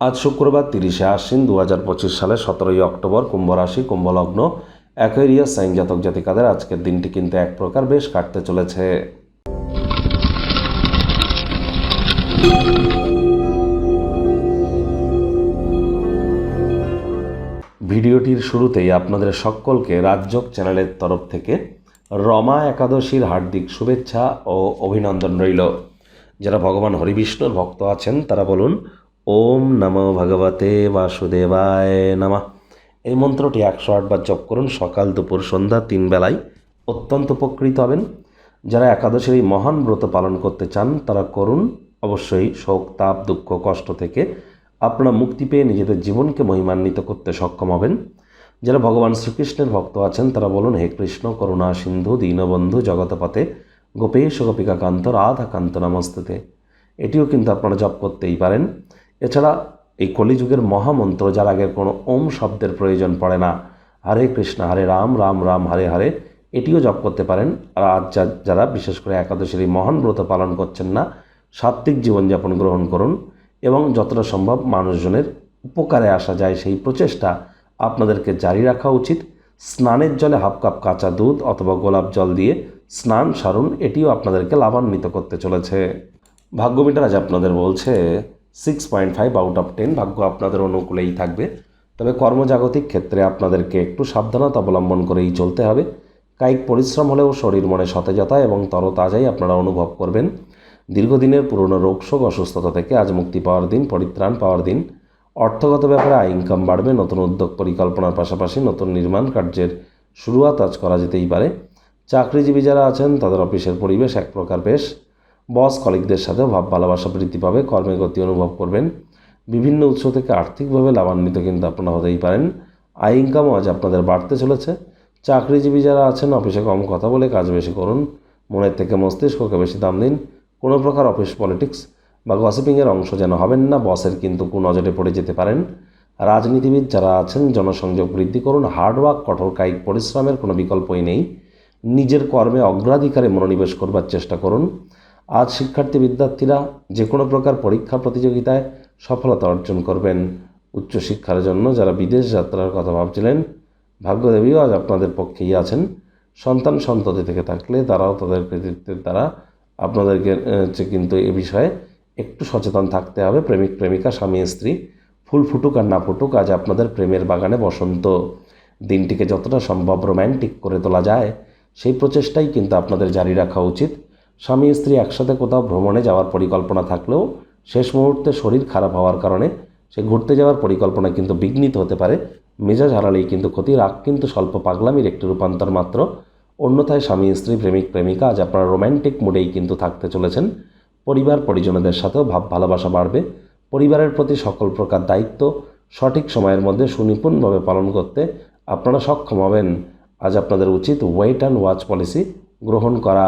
আজ শুক্রবার তিরিশে আশ্বিন দু হাজার পঁচিশ সালে সতেরোই অক্টোবর কুম্ভ রাশি কুম্ভলগ্ন অ্যাকোয়ারিয়াস সাইন জাতক জাতিকাদের আজকের দিনটি কিন্তু এক প্রকার বেশ কাটতে চলেছে। ভিডিওটির শুরুতেই আপনাদের সকলকে রাজযোগ চ্যানেলের তরফ থেকে রমা একাদশীর হার্দিক শুভেচ্ছা ও অভিনন্দন রইল। যারা ভগবান হরিবিষ্ণুর ভক্ত আছেন, তারা বলুন ওম নমো ভগবতে বাসুদেবায় নমঃ। এই মন্ত্রটি একশো আটবার জপ করুন, সকাল, দুপুর, সন্ধ্যা, তিন বেলায় অত্যন্ত উপকৃত হবেন। যারা একাদশীর এই মহান ব্রত পালন করতে চান, তারা করুন। অবশ্যই শোক, তাপ, দুঃখ, কষ্ট থেকে আপনারা মুক্তি পেয়ে নিজেদের জীবনকে মহিমান্বিত করতে সক্ষম হবেন। যারা ভগবান শ্রীকৃষ্ণের ভক্ত আছেন, তারা বলুন, হে কৃষ্ণ, করুণা, সিন্ধু, দীনবন্ধু জগতপথে গোপেশ গোপিকা কান্ত রাধা কান্ত নমস্তেতে। এটিও কিন্তু আপনারা জপ করতেই পারেন। এছাড়া এই কলিযুগের মহামন্ত্র, যার আগে কোনো ওম শব্দের প্রয়োজন পড়ে না। হরে কৃষ্ণ, হরে রাম রাম রাম, হরে হরে। এটিও জপ করতে পারেন। আর আজ যারা বিশেষ করে একাদশীর এই মহান ব্রত পালন করছেন না, সাত্ত্বিক জীবনযাপন গ্রহণ করুন এবং যতটা সম্ভব মানুষজনের উপকারে আসা যায় সেই প্রচেষ্টা আপনাদেরকে জারি রাখা উচিত। স্নানের জলে হাফ কাপ কাঁচা দুধ অথবা গোলাপ জল দিয়ে স্নান সারুন, এটিও আপনাদেরকে লাভান্বিত করতে চলেছে। ভাগ্য মিটার আজ আপনাদের বলছে six point five out of ten ভাগ্য আপনাদের অনুকূলেই থাকবে। তবে কর্মজাগতিক ক্ষেত্রে আপনাদেরকে একটু সাবধানতা অবলম্বন করেই চলতে হবে। কায়িক পরিশ্রম হলেও শরীর মনে সতেজতা এবং তরতাজাই আপনারা অনুভব করবেন। দীর্ঘদিনের পুরনো রোগশোক অসুস্থতা থেকে আজ মুক্তি পাওয়ার দিন, পরিত্রাণ পাওয়ার দিন। অর্থগত ব্যাপারে আয় ইনকাম বাড়বে, নতুন উদ্যোগ পরিকল্পনার পাশাপাশি নতুন নির্মাণ কার্যের শুরুয়াত আজ করা যেতেই পারে। চাকরিজীবী যারা আছেন, তাদের অফিসের পরিবেশ এক প্রকার বেশ বস কলিগদের সাথেও ভাব ভালোবাসা বৃদ্ধি পাবে কর্মে গতি অনুভব করবেন। বিভিন্ন উৎস থেকে আর্থিকভাবে লাভান্বিত কিন্তু আপনারা হতেই পারেন। আয় ইনকামও আজ আপনাদের বাড়তে চলেছে। চাকরিজীবী যারা আছেন, অফিসে কম কথা বলে কাজ বেশি করুন। মনের থেকে মস্তিষ্ককে বেশি দাম দিন। কোনো প্রকার অফিস পলিটিক্স বা গসিপিংয়ের অংশ যেন হবেন না, বসের কিন্তু কোন নজরে পড়ে যেতে পারেন। রাজনীতিবিদ যারা আছেন, জনসংযোগ বৃদ্ধি করুন। হার্ডওয়ার্ক কঠোর কায়িক পরিশ্রমের কোনো বিকল্পই নেই। নিজের কর্মে অগ্রাধিকারে মনোনিবেশ করবার চেষ্টা করুন। আজ শিক্ষার্থী বিদ্যার্থীরা যে কোনো প্রকার পরীক্ষা প্রতিযোগিতায় সফলতা অর্জন করবেন। উচ্চশিক্ষার জন্য যারা বিদেশ যাত্রার কথা ভাবছিলেন, ভাগ্যদেবীও আজ আপনাদের পক্ষেই আছেন। সন্তান সন্ততি থেকে থাকলে তারাও তাদের কৃতিত্বের দ্বারা আপনাদেরকে কিন্তু এ বিষয়ে একটু সচেতন থাকতে হবে। প্রেমিক, প্রেমিকা, স্বামী, স্ত্রী, ফুল ফুটুক আর না ফুটুক আজ আপনাদের প্রেমের বাগানে বসন্ত। দিনটিকে যতটা সম্ভব রোম্যান্টিক করে তোলা যায়, সেই প্রচেষ্টাই কিন্তু আপনাদের জারি রাখা উচিত। স্বামী স্ত্রী একসাথে কোথাও ভ্রমণে যাওয়ার পরিকল্পনা থাকলেও শেষ মুহূর্তে শরীর খারাপ হওয়ার কারণে সে ঘুরতে যাওয়ার পরিকল্পনা কিন্তু বিঘ্নিত হতে পারে। মেজাজ হারালেই কিন্তু ক্ষতি রাগ কিন্তু স্বল্প পাগলামির একটি রূপান্তর মাত্র। অন্যথায় স্বামী স্ত্রী প্রেমিক প্রেমিকা আজ আপনারা রোম্যান্টিক মুডেই কিন্তু থাকতে চলেছেন। পরিবার পরিজনদের সাথেও ভাব ভালোবাসা বাড়বে। পরিবারের প্রতি সকল প্রকার দায়িত্ব সঠিক সময়ের মধ্যে সুনিপুণভাবে পালন করতে আপনারা সক্ষম হবেন। আজ আপনাদের উচিত ওয়েট অ্যান্ড ওয়াচ পলিসি গ্রহণ করা।